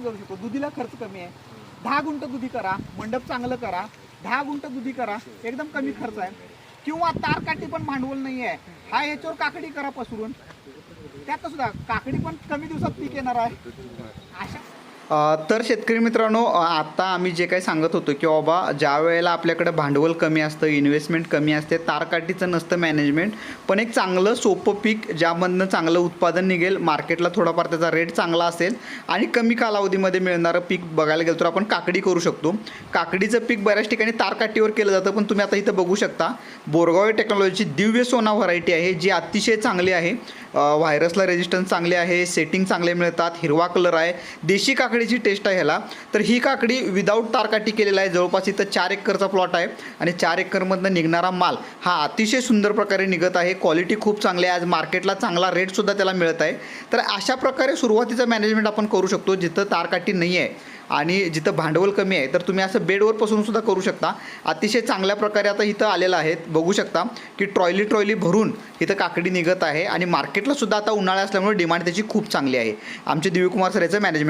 करू शकतो. दुधीला खर्च कमी आहे. दहा गुंठ दुधी करा मंडप चांगलं करा दहा गुंठ दुधी करा एकदम कमी खर्च आहे. किंवा तारकाठी पण भांडवल नाही आहे. हा याच्यावर काकडी करा पसरून. त्यात सुद्धा काकडी पण कमी दिवसात पीक येणार आहे. अशा तर शेतकरी मित्रांनो आत्ता आम्ही जे काही सांगत होतो की बाबा ज्या वेळेला आपल्याकडे भांडवल कमी असतं इन्व्हेस्टमेंट कमी असते तारकाठीचं नसतं मॅनेजमेंट पण एक चांगलं सोपं पीक ज्यामधनं चांगलं उत्पादन निघेल मार्केटला थोडाफार त्याचा रेट चांगला असेल आणि कमी कालावधीमध्ये मिळणारं पीक बघायला गेलं तर आपण काकडी करू शकतो. काकडीचं पीक बऱ्याच ठिकाणी तारकाठीवर केलं जातं पण तुम्ही आता इथं बघू शकता बोरगाव टेक्नॉलॉजीची दिव्य सोना व्हरायटी आहे जी अतिशय चांगली आहे. व्हायरसला रेजिस्टन्स चांगले आहे सेटिंग चांगले मिळतात हिरवा कलर आहे. देशी काकडी काकडीची टेस्ट आहे ह्याला. तर ही काकडी विदाऊट तारकाटी केलेला आहे. जवळपास इथं चार एकरचा प्लॉट आहे. आणि चार एकरमधनं निघणारा माल हा अतिशय सुंदर प्रकारे निघत आहे. क्वालिटी खूप चांगली आहे. आज मार्केटला चांगला रेटसुद्धा त्याला मिळत आहे. तर अशा प्रकारे सुरुवातीचं मॅनेजमेंट आपण करू शकतो. जिथं तारकाटी नाही आहे आणि जिथं भांडवल कमी आहे तर तुम्ही असं बेडवर पासून सुद्धा करू शकता. अतिशय चांगल्या प्रकारे आता इथं आलेलं आहे. बघू शकता की ट्रॉयली ट्रॉयली भरून इथं काकडी निघत आहे. आणि मार्केटला सुद्धा आता उन्हाळा असल्यामुळे डिमांड त्याची खूप चांगली आहे. आमचे दिव्यकुमार सर याचं मॅनेजमेंट